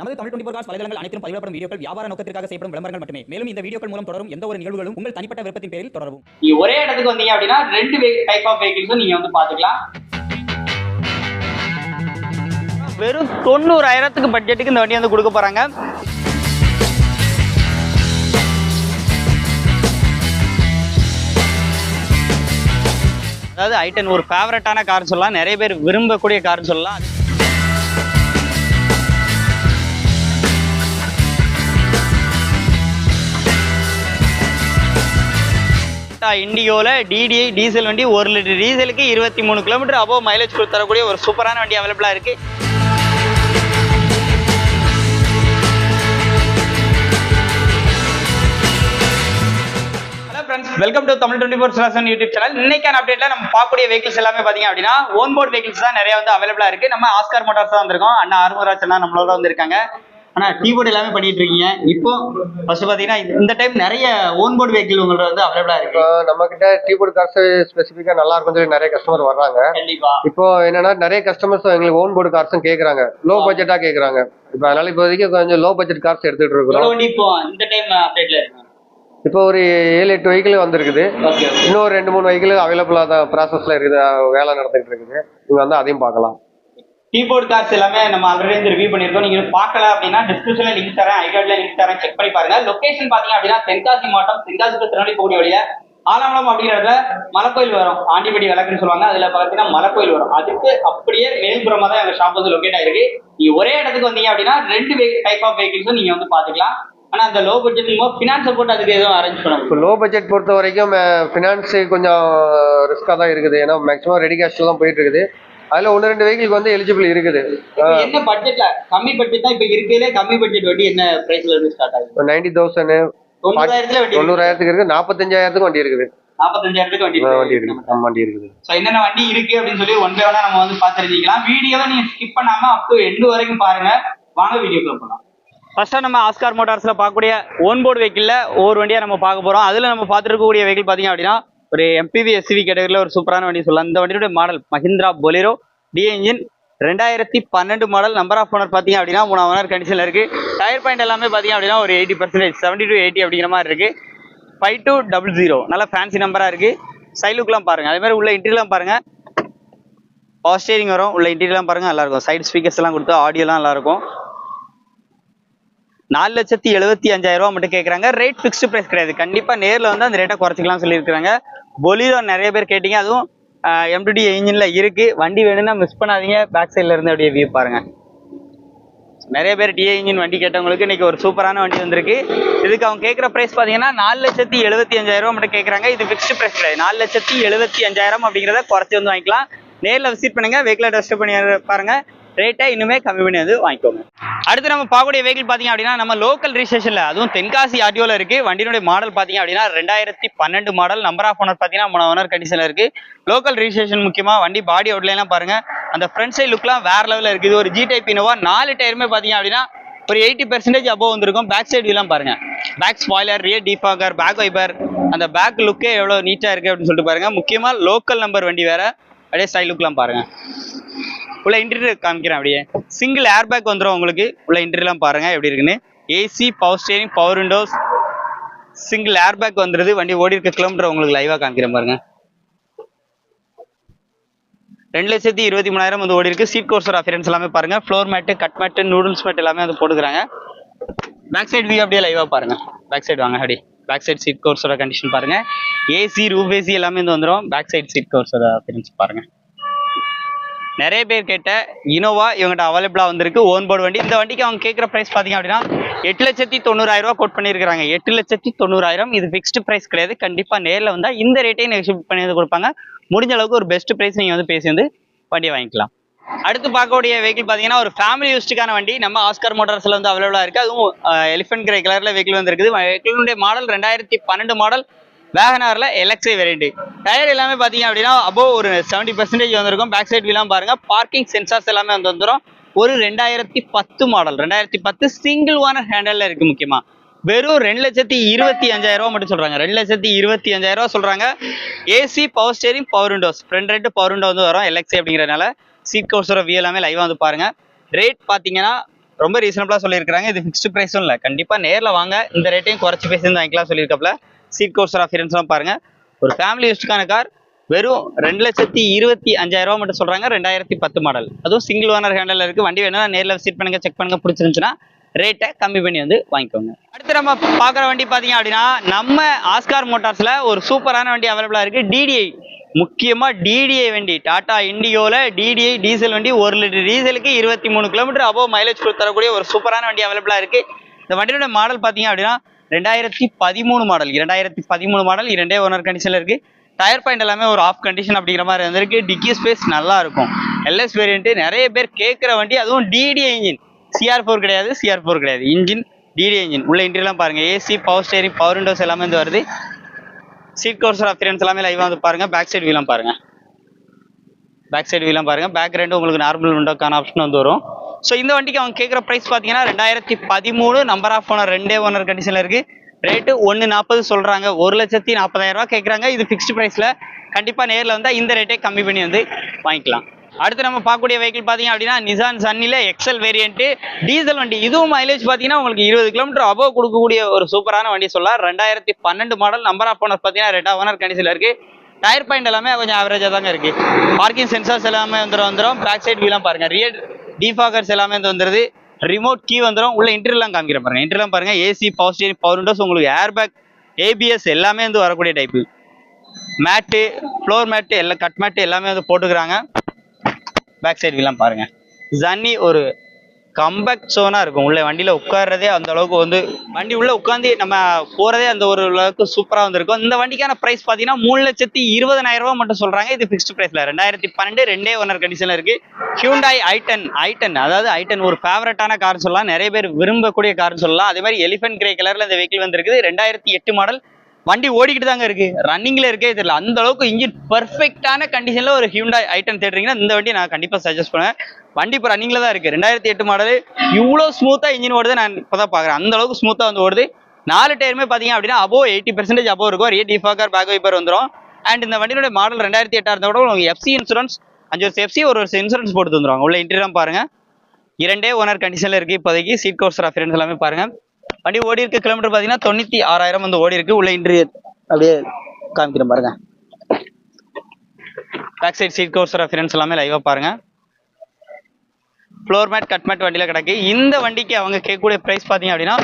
நமது Tamil twenty cos வலைதளங்கள் அனைத்தும் பதிவிடப்படும் வீடியோக்கள் வியாபார நோக்கத்திற்காக செய்யப்படும் விளம்பரங்கள் மட்டுமே. மேலும் இந்த வீடியோக்கள் மூலம் தொடரும் எந்த ஒரு நிகழ்வுகளும் உங்கள் தனிப்பட்ட விருப்பத்தின் பேரில் தொடரவும். நீங்க ஒரே இடத்துக்கு வந்தீங்க அப்படின்னா ரெண்டு டைப் ஆஃப் வெஹிக்கிள்ஸும் நீங்க வந்து பாத்துக்கலாம். வெறும் தொண்ணூறாயிரத்துக்கு பட்ஜெட்டுக்கு இந்த வண்டி வந்து கொடுக்க போறாங்க. அதாவது ஐட்டன் ஒரு ஃபேவரட்டான கார் சொல்லலாம். நிறைய பேர் விரும்பக்கூடிய கார் சொல்லலாம். இண்டிகோவில் டிடிஐ டீசல் வண்டி ஒரு லிட்டர். டீசலுக்கு இருபத்தி மூணு கிலோமீட்டர் அபோவ் மைலேஜ் தரக்கூடிய ஒரு சூப்பரான வண்டி அவைலபிளாக இருக்குது welcome to Tamil twenty four selection YouTube channel இன்னைக்கான அப்டேட்ல நம்ம பார்க்கக்கூடிய வெஹிக்கிள்ஸ் எல்லாமே பாத்தீங்க அப்படின்னா ஓன் போர்ட் வெஹிக்கிள்ஸ் தான் நிறைய வந்து அவைலபிளா இருக்கு. நம்ம ஆஸ்கார் மோட்டார்ஸ் தான் வந்திருக்கோம். அண்ணா ஆறுமுகராஜ் அண்ணா நம்மளோட வந்திருக்காங்க. ஆனா டீ போர்டு எல்லாமே பண்ணிட்டு இருக்கீங்க இப்போ ஃபர்ஸ்ட் பாத்தீங்கன்னா இந்த டைம் நிறைய ஓன் போர்டு வெஹிக்கிள் உங்களோட வந்து அவைலபிளா இருக்கு. இப்போ நம்ம கிட்ட கீபோர்டு கார்ஸ் ஸ்பெசிஃபிக்கா நல்லா இருக்கும் சொல்லி நிறைய கஸ்டமர் வர்றாங்க. கண்டிப்பா. இப்போ என்னன்னா நிறைய கஸ்டமர்ஸ் எங்களுக்கு ஓன் போர்டு கார்ஸும் கேக்குறாங்க. லோ பட்ஜெட்டா கேக்குறாங்க. இப்போ அதனால இப்போதைக்கு கொஞ்சம் லோ பட்ஜெட் கார்ஸ் எடுத்துட்டு எவ்வளவு இருக்கிறோம் இப்போ இந்த டைம் அப்டேட்ல இருக்கு? இப்போ ஒரு ஏழு எட்டு வெஹிக்கிள் வந்திருக்குது. இன்னும் ஒரு ரெண்டு மூணு வெஹிக்கிள் அவைலபிளா தான் ப்ராசஸ்ல இருக்குது வேலை நடந்துட்டு இருக்குது. நீங்க வந்து அதையும் பார்க்கலாம். கீபோர்ட் காசு எல்லாமே நம்ம ஆல்ரெடி வந்து ரிவ்யூ பண்ணிருக்கோம் நீங்க பார்க்கல அப்படின்னா டிஸ்கிரிப்ஷன்ல லிங்க் தரேன் ஐகார்ட்ல லிங்க் தரேன் செக் பண்ணி பாருங்க. லொகேஷன் பாத்தீங்க அப்படின்னா தென்காசி மாவட்டம் தென்காசி திருநெல்வேலி போகக்கூடிய வழிய ஆலமலம் அப்படிங்கிற இடத்துல மலைக்கோயில் வரும். ஆண்டிபடி விளக்குன்னு சொல்லுவாங்க. அதுல பாத்தீங்கன்னா மலைக்கோயில் வரும். அதுக்கு அப்படியே மேல்புறமா தான் எங்க ஷாப் வந்து லொகேட் ஆயிருக்கு. நீங்க ஒரே இடத்துக்கு வந்தீங்க அப்படின்னா ரெண்டு டைப் ஆஃப் வெஹிக்கிள்ஸும் நீங்க வந்து பாத்துக்கலாம் ஆனா அந்த லோ பட்ஜெட் ஃபினான்ஸ் சப்போர்ட் அதுக்கு எதுவும் அரேஞ்ச் பண்ண இப்போ லோ பட்ஜெட் பொறுத்த வரைக்கும் ஃபினான்ஸ் கொஞ்சம் ரிஸ்க்காக தான் இருக்குது. ஏன்னா மேக்ஸிமம் ரெடி கேஷ்ல தான் போயிட்டு இருக்குது. அதுல ஒன்று ரெண்டு வெஹிக்கிள் வந்து எலிஜிபிள் இருக்குது. என்ன பட்ஜெட்ல கம்மி பட்ஜெட் தான் இப்ப இருக்கிறதுலே கம்மி பட்ஜெட் வண்டி என்ன பிரைஸ்ல இருந்து ஸ்டார்ட் ஆகுது? நைன்டி தௌசண்ட் இருக்கு. தொண்ணூறாயிரத்துக்கு இருக்குது நாற்பத்தஞ்சாயிரத்துக்கு வண்டி இருக்குது. நாற்பத்தஞ்சாயிரத்துக்கு வண்டி வண்டி இருக்கு இருக்குது வண்டி இருக்குது. ஸோ என்னென்ன வண்டி இருக்கு அப்படின்னு சொல்லி ஒன் பை ஒன்னா நம்ம வந்து பார்த்து தெரிஞ்சுக்கலாம். வீடியோவை நீங்க ஸ்கிப் பண்ணாம அப் டு எண்டு வரைக்கும் பாருங்க. வாங்க வீடியோக்குள்ள போகலாம் ஃபர்ஸ்டா நம்ம ஆஸ்கார் மோட்டார்ஸ்ல பார்க்கக்கூடிய ஓன் போர்டு வெஹிக்கிள்ல ஒவ்வொரு வண்டியா நம்ம பார்க்க போறோம். அதுல நம்ம பார்த்துருக்கக்கூடிய வெஹிக்கிள் பாத்தீங்க அப்படின்னா ஒரு எம்பிவி எஸ்சிவி கேட்டகரியில் ஒரு சூப்பரான வண்டி சொல்லலாம். இந்த வண்டியோட model Mahindra Bolero D engine ரெண்டாயிரத்தி பன்னெண்டு மாடல் நம்பர் ஆஃப் ஓனர் பார்த்தீங்க அப்படின்னா மூணு ஓனர் கண்டிஷனில் இருக்குது டயர் பாயிண்ட் எல்லாமே பார்த்தீங்க அப்படின்னா ஒரு eighty percentage seventy to eighty அப்படிங்கிற மாதிரி இருக்குது ஃபைவ் டூ டபுள் ஜீரோ நல்ல ஃபேன்சி நம்பராக இருக்குது சைலுக்கெலாம் பாருங்கள் அதே மாதிரி உள்ள இன்டீரியர்லாம் பாருங்கள் பவர் ஸ்டேரிங் வரும். உள்ள இன்டீரியர்லாம் பாருங்கள் நல்லாயிருக்கும். சைடு ஸ்பீக்கர்ஸ் எல்லாம் கொடுத்து ஆடியோலாம் நல்லாயிருக்கும். நாலு லட்சத்தி எழுபத்தி அஞ்சாயிரம் ரூபா மட்டும் கேட்குறாங்க ரேட் ஃபிக்ஸ்டு ப்ரைஸ் கிடையாது. கண்டிப்பாக நேரில் வந்து அந்த ரேட்டை குறைச்சிக்கலாம் சொல்லியிருக்கிறாங்க. பொலிரோ நிறைய பேர் கேட்டீங்க. அதுவும் எம்டிடி இன்ஜின்ல இருக்கு. வண்டி வேணும்னா மிஸ் பண்ணாதீங்க. பேக் சைட்ல இருந்து அப்படியே வியூ பாருங்க. நிறைய பேர் டிஏ இன்ஜின் வண்டி கேட்டவங்களுக்கு இன்னைக்கு ஒரு சூப்பரான வண்டி வந்திருக்கு. இதுக்கு அவங்க கேட்குற ப்ரைஸ் பார்த்தீங்கன்னா நாலு லட்சத்தி எழுபத்தி அஞ்சாயிரம் மட்டும் கேட்குறாங்க. இது ஃபிக்ஸ்டு ப்ரைஸ் கிடையாது. நாலு லட்சத்தி எழுபத்தி அஞ்சாயிரம் அப்படிங்கிறத குறைச்சி வந்து வாங்கிக்கலாம். நேரில் விசிட் பண்ணுங்க. வெஹிக்கிளை டெஸ்ட் பண்ணி பாருங்க. ரேட்டை இன்னுமே கம்மி பண்ணி வந்து வாங்கிக்கோங்க. அடுத்து நம்ம பார்க்கக்கூடிய வெஹிக்கிள் பார்த்தீங்க அப்படின்னா நம்ம லோக்கல் ரிஜிஸ்ட்ரேஷனில் அதுவும் தென்காசி ஆடியோவில் இருக்கு. வண்டியினுடைய மாடல் பார்த்தீங்க அப்படின்னா ரெண்டாயிரத்தி பன்னெண்டு மாடல் நம்பர் ஆஃப் ஓனர் பார்த்தீங்கன்னா மூணு ஓனர் கண்டிஷனில் இருக்கு. லோக்கல் ரிஜிஸ்ட்ரேஷன் முக்கியமாக வண்டி பாடி அவுட்லைன்லாம் பாருங்க. அந்த ஃப்ரண்ட் சைட் லுக்லாம் வேற லெவலில் இருக்குது ஒரு ஜி டைப் இனோவா நாலு டயருமே பார்த்தீங்க அப்படின்னா ஒரு எயிட்டி பெர்சன்டேஜ் அபோவ் வந்திருக்கும். பேக் சைடு வியூலாம் பாருங்க. Back spoiler rear defogger back wiper அந்த பேக் லுக்கே எவ்வளோ நீட்டாக இருக்கு அப்படின்னு சொல்லிட்டு பாருங்க. முக்கியமாக லோக்கல் நம்பர் வண்டி வேற அப்படியே ஸ்டைல் லுக்லாம் பாருங்க. உள்ள இன்டீரியர் காமிக்கிறேன் அப்படியே. சிங்கிள் ஏர் பேக் வந்துடும் உங்களுக்கு. உள்ள இன்டீரியர்லாம் பாருங்க எப்படி இருக்குன்னு. AC power steering power windows single air bag வந்துருது. வண்டி ஓடி இருக்க கிலோமீட்டர் உங்களுக்கு லைவா காமிக்கிறேன் பாருங்க. ரெண்டு லட்சத்தி இருபத்தி மூணாயிரம் வந்து ஓடி இருக்கு. சீட் கோர்சர் அஃபியரன்ஸ் எல்லாமே பாருங்க. Floor mat cut mat noodles mat எல்லாமே வந்து போட்டுக்கிறாங்க. பேக் சைடு வியூ அப்படியே லைவா பாருங்க. பேக் சைடு வாங்க அப்படி. பேக் சைடு சீட் கோர்ஸோட கண்டிஷன் பாருங்க. ஏசி ரூப் ஏசி எல்லாமே வந்து வந்துடும் பேக் சைடு சீட் கோர்ஸோட அஃபியரன்ஸ் பாருங்க. நிறைய பேர் கேட்ட இனோவா இவங்ககிட்ட அவைலபிளா வந்திருக்கு ஓன் போர்டு வண்டி. இந்த வண்டிக்கு அவங்க கேட்குற பிரைஸ் பாத்தீங்க அப்படின்னா எட்டு லட்சத்தி தொண்ணூறாயிரம் ரூபா கோட் பண்ணியிருக்காங்க எட்டு லட்சத்தி தொண்ணூறாயிரம் இது ஃபிக்ஸ்டு ப்ரைஸ் கிடையாது. கண்டிப்பா நேர்ல வந்தால் இந்த ரேட்டையும் நெகோஷியேட் பண்ணி வந்து கொடுப்பாங்க. முடிஞ்ச அளவுக்கு ஒரு பெஸ்ட் ப்ரைஸ் நீங்க வந்து பேசி வந்து வண்டியை வாங்கிக்கலாம். அடுத்து பார்க்கக்கூடிய வெஹிக்கிள் பார்த்தீங்கன்னா ஒரு ஃபேமிலி யூஸ்டுக்கான வண்டி. நம்ம ஆஸ்கர் மோட்டார்ஸ்ல வந்து அவைலபிளா இருக்கு. அதுவும் எலிஃபென்ட் கிரே கலர்ல வெஹிக்கிள் வந்துருக்குது. வெஹிக்கிளுடைய மாடல் ரெண்டாயிரத்தி பன்னெண்டு மாடல் வேகனாரில் எலக்ஸை வெரைட்டி டயர் எல்லாமே பார்த்தீங்க அப்படின்னா அபோவ் ஒரு செவன்டி பர்சன்டேஜ் வந்திருக்கும். பேக் சைட் வீலாம் பாருங்கள் பார்க்கிங் சென்சார்ஸ் எல்லாமே வந்து வந்துடும் ஒரு ரெண்டாயிரத்தி பத்து மாடல் ரெண்டாயிரத்தி பத்து சிங்கிள் ஓனர் ஹேண்டலில் இருக்குது முக்கியமாக வெறும் ரெண்டு லட்சத்தி இருபத்தி அஞ்சாயிரம் ரூபா மட்டும் சொல்கிறாங்க ரெண்டு லட்சத்தி இருபத்தி அஞ்சாயிரம் ரூபா AC power steering power windows front ரெண்டு பவர் விண்டோ வந்து வரும். எலக்ஸி அப்படிங்கிறதுனால. சீட் கோர்ஸோட வியூ எல்லாமே லைவாக வந்து பாருங்கள் ரேட் பார்த்தீங்கன்னா ரொம்ப ரீசனபிளா சொல்லியிருக்காங்க இது ஃபிக்ஸ்டு ப்ரைஸும் இல்லை. கண்டிப்பா நேர்ல வாங்க. இந்த ரேட்டையும் குறைச்சி பேசி வாங்கிக்கலாம் சொல்லியிருக்கப்பல. சீட் கோர்ஸ் ஆஃபியரன்ஸ்லாம் பாருங்க. ஒரு ஃபேமிலி யூஸ்டுக்கான கார் வெறும் ரெண்டு லட்சத்தி இருபத்தி அஞ்சாயிரம் ரூபா மட்டும் சொல்றாங்க. ரெண்டாயிரத்தி பத்து மாடல் அதுவும் சிங்கிள் ஓனர் ஹேண்டில் இருக்கு. வண்டி வேணும்னா நேரில் விசிட் பண்ணுங்க செக் பண்ணுங்க. பிடிச்சிருந்துச்சுன்னா ரேட்டை கம்மி பண்ணி வந்து வாங்கிக்கோங்க. அடுத்து நம்ம பார்க்குற வண்டி பார்த்தீங்க அப்படின்னா நம்ம ஆஸ்கார் மோட்டார்ஸ்ல ஒரு சூப்பரான வண்டி அவைலபிளா இருக்கு. டிடிஐ முக்கியமா டிடிஐ வண்டி டாடா இண்டியோல டிடிஐ டீசல் வண்டி ஒரு லிட்டர் டீசலுக்கு இருபத்தி மூணு கிலோமீட்டர் அபோவ் மைலேஜ் தரக்கூடிய ஒரு சூப்பரான வண்டி அவைலபிளா இருக்கு. இந்த வண்டியோட மாடல் பார்த்தீங்க அப்படின்னா ரெண்டாயிரத்தி பதிமூணு மாடல் இரண்டாயிரத்தி பதிமூணு மாடல் இரண்டே ஓனர் கண்டிஷன்ல இருக்கு. டயர் பாயிண்ட் எல்லாமே ஒரு ஆஃப் கண்டிஷன் அப்படிங்கிற மாதிரி வந்திருக்கு. டிக்கி ஸ்பேஸ் நல்லா இருக்கும். எல்எஸ் வேரியன்ட் நிறைய பேர் கேட்குற வண்டி அதுவும் டிடி இன்ஜின் சிஆர் ஃபோர் கிடையாது சிஆர் ஃபோர் கிடையாது. இன்ஜின் டிடி இன்ஜின் உள்ள இன்டீரியர்லாம் பாருங்க. AC power steering power windows எல்லாமே வந்து வருது. சீட் கவர்ஸ் அப்பியரன்ஸ் எல்லாமே லைவாக வந்து பாருங்க. பேக் சைடு வீலாம் பாருங்க. பேக் சைடு வீலாம் பாருங்க. பேக் ரெண்டு உங்களுக்கு நார்மல் விண்டோக்கான ஆப்ஷன் வந்து வரும். ஸோ இந்த வண்டிக்கு அவங்க கேட்குற ப்ரைஸ் பார்த்தீங்கன்னா ரெண்டாயிரத்தி பதிமூணு நம்பர் ஆஃப் ஓனர் ரெண்டே ஓனர் கண்டிஷனில் இருக்கு. ரேட்டு ஒன்று நாற்பது சொல்றாங்க. ஒரு லட்சத்தி நாற்பதாயிரம் ரூபாய் கேட்குறாங்க இது ஃபிக்ஸ்டு ப்ரைஸில் கண்டிப்பாக நேரில் வந்தால் இந்த ரேட்டே கம்மி பண்ணி வந்து வாங்கிக்கலாம். அடுத்து நம்ம பார்க்கக்கூடிய வெஹிக்கிள் பார்த்தீங்க அப்படின்னா நிசான் சன்னில எக்ஸல் வேரியண்ட்டு டீசல் வண்டி. இதுவும் மைலேஜ் பார்த்தீங்கன்னா உங்களுக்கு இருபது கிலோமீட்டர் அபோவ் கொடுக்கக்கூடிய ஒரு சூப்பரான வண்டி சொல்லலாம். ரெண்டாயிரத்தி பன்னெண்டு மாடல் நம்பர் ஆஃப் ஓனர் பார்த்தீங்கன்னா ரெண்டா ஓனர் கண்டிஷனில் இருக்குது டயர் பாயிண்ட் எல்லாமே கொஞ்சம் ஆவரேஜாக தாங்க இருக்கு. பார்க்கிங் சென்சார்ஸ் எல்லாமே வந்துடும் வந்துடும் பேக் சைட் வீலாம் பாருங்க. ரியல் டிஃபாகர்ஸ் எல்லாமே வந்து வந்துருது. ரிமோட் கீ வந்துடும் உள்ள இன்டர்லாம் காமிக்கிறேன் பாருங்க. இன்டர்லாம் பாருங்க. AC power steering power windows உங்களுக்கு ஏர் பேக் ஏபிஎஸ் எல்லாமே வந்து வரக்கூடிய டைப்பு மேட்டு ஃப்ளோர் மேட்டு எல்லாம் கட் மேட்டு எல்லாமே வந்து போட்டுக்கிறாங்க. பேக் சைடு வீலாம் பாருங்கள் ஜன்னி ஒரு கம்பேக்ட் சோனாக இருக்கும். உள்ளே வண்டியில் உட்கார்றதே அந்த அளவுக்கு வந்து வண்டி உள்ளே உட்காந்து நம்ம போகிறதே அந்த ஒரு அளவுக்கு சூப்பராக வந்திருக்கும். இந்த வண்டிக்கான ப்ரைஸ் பார்த்தீங்கன்னா மூணு லட்சத்தி இருபதனாயிரம் மட்டும் சொல்கிறாங்க இது ஃபிக்ஸ்டு ப்ரைஸில் ரெண்டாயிரத்தி பன்னெண்டு ரெண்டே ஓனர் கண்டிஷனில் இருக்குது ஹியூண்டாய் ஐட்டன் ஐட்டன் அதாவது ஐட்டன் ஒரு ஃபேவரட்டான கார் சொல்லலாம். நிறைய பேர் விரும்பக்கூடிய கார்னு சொல்லலாம். அதே மாதிரி எலிஃபென்ட் கிரே கலரில் இந்த வெஹிக்கிள் வந்திருக்குது. ரெண்டாயிரத்தி எட்டு மாடல் வண்டி ஓடிக்கிட்டு தாங்க இருக்கு. ரன்னிங்ல இருக்கே தெரியல. அந்த அளவுக்கு இன்ஜின் பர்ஃபெக்டான கண்டிஷன்ல ஒரு ஹியூண்டாய் ஐட்டன் தேடுறீங்கன்னா இந்த வண்டி நான் கண்டிப்பா சஜஸ்ட் பண்ணுவேன். வண்டி இப்போ ரன்னிங்ல தான் இருக்கு. ரெண்டாயிரத்தி எட்டு மாடல் இவ்வளோ ஸ்மூத்தா இன்ஜின் ஓடுது நான் இப்போதான் பாக்குறேன். அந்த அளவுக்கு ஸ்மூத்தா வந்து ஓடுது. நாலு டயருமே பாத்தீங்க அப்படின்னா அபோ எயிட்டி பர்சன்டேஜ் அபோ இருக்கும். ரிய டிஃபாக்கர் பேக் வைப்பர் வந்துடும் அண்ட் இந்த வண்டியோட மாடல் ரெண்டாயிரத்தி எட்டா இருந்தா கூட உங்களுக்கு எஃப்சி இன்சூரன்ஸ் அஞ்சு வருஷம் எஃப்சி ஒரு வருஷம் இன்சூரன்ஸ் போட்டு வந்துருவாங்க உள்ள இன்டீரியர் பாருங்க. இரண்டே ஓனர் கண்டிஷன்ல இருக்கு இப்போதைக்கு. சீட் கோர்ஸ் ரெஃபரன்ஸ் எல்லாமே பாருங்க. வண்டி ஓடி இருக்க கிலோமீட்டர் பாத்தீங்கன்னா தொண்ணூத்தி ஆறாயிரம் வந்து ஓடி இருக்கு. உள்ள இன்டீரியர் அப்படியே காமிக்கிறேன் பாருங்க. Back side seat course reference எல்லாமே லைவா பாருங்க. ஃப்ளோர் மேட் கட் மேட் வண்டியில கிடக்கு. இந்த வண்டிக்கு அவங்க கேட்கக்கூடிய பிரைஸ் பார்த்தீங்க அப்படின்னா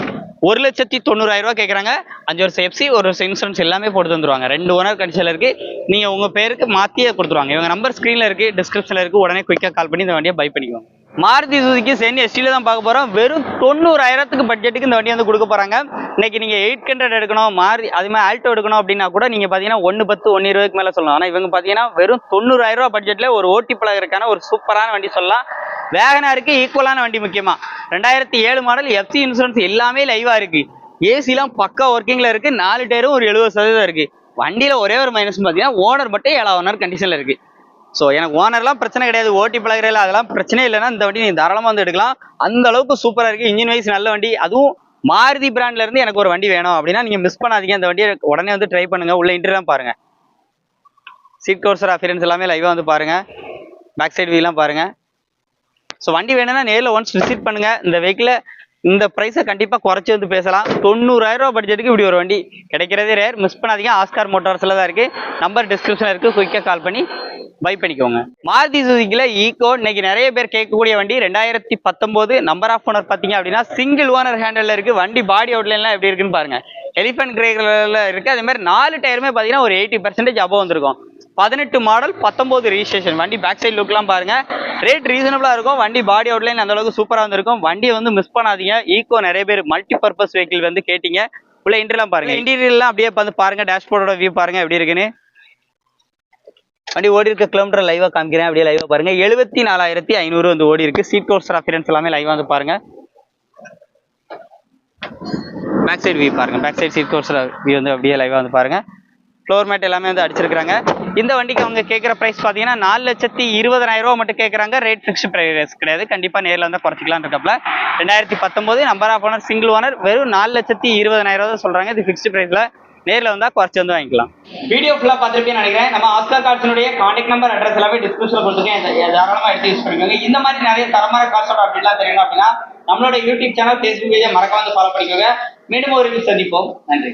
ஒரு லட்சத்தி தொண்ணூறாயிரரூவா கேட்குறாங்க. அஞ்சு வருஷம் எஃப்சி ஒரு வருஷம் இன்சூரன்ஸ் எல்லாமே போட்டு தந்துருவாங்க. ரெண்டு ஓனர் கண்டிஷன்ல இருக்கு. நீங்கள் உங்கள் பேருக்கு மாற்றியே கொடுத்துருவாங்க. இவங்க நம்பர் ஸ்க்ரீனில் இருக்கு டிஸ்கிரிப்ஷனில் இருக்கு. உடனே குயிக்காக கால் பண்ணி இந்த வண்டியை பை பண்ணிக்குவாங்க மாருதி சுசுகி சென் எஸ்டியில் தான் பார்க்க போகிறோம் வெறும் தொண்ணூறாயிரத்துக்கு பட்ஜெட்டுக்கு இந்த வண்டி வந்து கொடுக்க போகிறாங்க இன்றைக்கி நீங்கள் எயிட் ஹண்ட்ரட் எடுக்கணும் மாறி அதுமாதிரி ஆல்டோ எடுக்கணும் அப்படின்னா கூட நீங்கள் பார்த்தீங்கன்னா ஒன்று பத்து ஒன்று இருபதுக்கு மேலே சொல்லலாம். ஆனால் இவங்க பார்த்தீங்கன்னா வெறும் தொண்ணூறாயிரம் ரூபா பட்ஜெட்டில் ஒரு ஓட்டி பழகிறதுக்கான ஒரு சூப்பரான வண்டி சொல்லலாம். வேகனாருக்கு ஈக்குவலான வண்டி முக்கியமாக ரெண்டாயிரத்தி ஏழு மாடல் எஃப்சி இன்சூரன்ஸ் எல்லாமே லைவாக இருக்குது ஏசிலாம் பக்கா ஒர்க்கிங்கில் இருக்குது நாலு டயரும் ஒரு எழுபது சதவீதம் இருக்குது வண்டியில் ஒரே ஒரு மைனஸ் பார்த்தீங்கன்னா ஓனர் மட்டும் ஏழாவது ஓனர் கண்டிஷனில் இருக்குது ஸோ எனக்கு ஓனர்லாம் பிரச்சனை கிடையாது. ஓட்டி பழகிறல அதெல்லாம் பிரச்சனை இல்லைன்னா இந்த வண்டி நீ தாராளமாக வந்து எடுக்கலாம். அந்த அளவுக்கு சூப்பராக இருக்குது இன்ஜின் வைஸ் நல்ல வண்டி. அதுவும் மாருதி பிராண்ட்ல இருந்து எனக்கு ஒரு வண்டி வேணும். அப்படின்னா நீங்க மிஸ் பண்ணாதீங்க. அந்த வண்டியை உடனே வந்து ட்ரை பண்ணுங்க. உள்ள இன்டர்லாம் பாருங்க. சீட் கோர்சர் அஃபியரன்ஸ் எல்லாமே லைவா வந்து பாருங்க. பேக் சைடு வீலாம் பாருங்க. ஸோ வண்டி வேணும்னா நேரில் ஒன்ஸ் விசிட் பண்ணுங்க. இந்த வெஹிக்கிள இந்த ப்ரைஸை கண்டிப்பாக குறைச்சி வந்து பேசலாம். தொண்ணூறாயிரம் ரூபா பட்ஜெட்டுக்கு இப்படி ஒரு வண்டி கிடைக்கிறதே ரேர் மிஸ் பண்ணாதீங்க. ஆஸ்கார் மோட்டார்ஸில் தான் இருக்குது நம்பர் டிஸ்கிரிப்ஷனில் இருக்குது குயிக்காக கால் பண்ணி பை பண்ணிக்கோங்க மாருதி சுசுக்கில ஈகோ இன்னைக்கு நிறைய பேர் கேட்கக்கூடிய வண்டி ரெண்டாயிரத்தி பத்தொன்பது நம்பர் ஆஃப் ஓனர் பார்த்தீங்க அப்படின்னா சிங்கிள் ஓனர் ஹேண்டல்ல இருக்கு. வண்டி பாடி அவுட்லைன்லாம் எப்படி இருக்குன்னு பாருங்க. எலிஃபென்ட் கிரே கலர்ல இருக்கு. அதே மாதிரி நாலு டயருமே பார்த்தீங்கன்னா ஒரு எயிட்டி பர்சன்டேஜ் அபோவ் வந்திருக்கும். பதினெட்டு மாடல் பத்தொன்பது ரிஜிஸ்ட்ரேஷன் வண்டி பேக் சைடு லுக்லாம் பாருங்க. ரேட் ரீசனபிளா இருக்கும். வண்டி பாடி அவுட்லைன் அந்த அளவுக்கு சூப்பரா வந்திருக்கும். வண்டியை வந்து மிஸ் பண்ணாதீங்க. ஈகோ நிறைய பேர் மல்டி பர்பஸ் வெஹிக்கிள் வந்து கேட்டீங்க. உள்ள இன்டர்லாம் பாருங்க. இன்டீரியர்லாம் அப்படியே வந்து பாருங்க. டேஷ்போர்டோட வியூ பாருங்க எப்படி இருக்குன்னு. வண்டி ஓடி இருக்க கிலோமீட்டர் லைவா காமிக்கிறேன். அப்படியே லைவா பாருங்க. எழுபத்தி நாலாயிரத்தி ஐநூறு வந்து ஓடி இருக்கு. சீட் கோர்ஸ் அஃபிரன்ஸ் எல்லாமே லைவா வந்து பாருங்க. பேக் சைடு வியூ பாருங்க. பேக் சைடு சீட் கோர்ஸ் வியூ வந்து அப்படியே லைவா வந்து பாருங்க. ஃப்ளோர் மேட் எல்லாமே வந்து அடிச்சிருக்காங்க இந்த வண்டிக்கு அவங்க கேட்குற ப்ரைஸ் பார்த்தீங்கன்னா நாலு லட்சத்தி இருபதாயிரம் ரூபா மட்டும் கேட்குறாங்க ரேட் ஃபிக்ஸ்டு ப்ரைஸ் கிடையாது. கண்டிப்பாக நேரில் வந்து குறைச்சிக்கலாம் இருக்கப்பல. ரெண்டாயிரத்தி பத்தொம்போது number of owner single owner வெறும் நாலு லட்சத்தி இருபதாயிரம் ரூபா தான் சொல்கிறாங்க இது ஃபிக்ஸ்டு ப்ரைஸில் நேர்ல வந்தால் குறைச்சு வந்து வாங்கிக்கலாம். வீடியோ ஃபுல்லாக பார்த்துருப்பேன்னு நினைக்கிறேன். நம்ம ஆஸ்கர் கார்ட்ஸினுடைய கான்டாக்ட் நம்பர் அட்ரஸ் எல்லாமே டிஸ்கிரிப்ஷன்ல கொடுத்துருக்கேன். தாராளமாக தாராளமா எடுத்து யூஸ் பண்ணிக்கோங்க. இந்த மாதிரி நிறைய தரமான கார்ஸோட அப்படிலாம் தெரியணும் அப்படின்னா நம்மளோட யூடியூப் சேனல் ஃபேஸ்புக் பேஜை மறக்காம வந்து ஃபாலோ பண்ணிக்கோங்க. மீண்டும் ஒரு சந்திப்போம். நன்றி.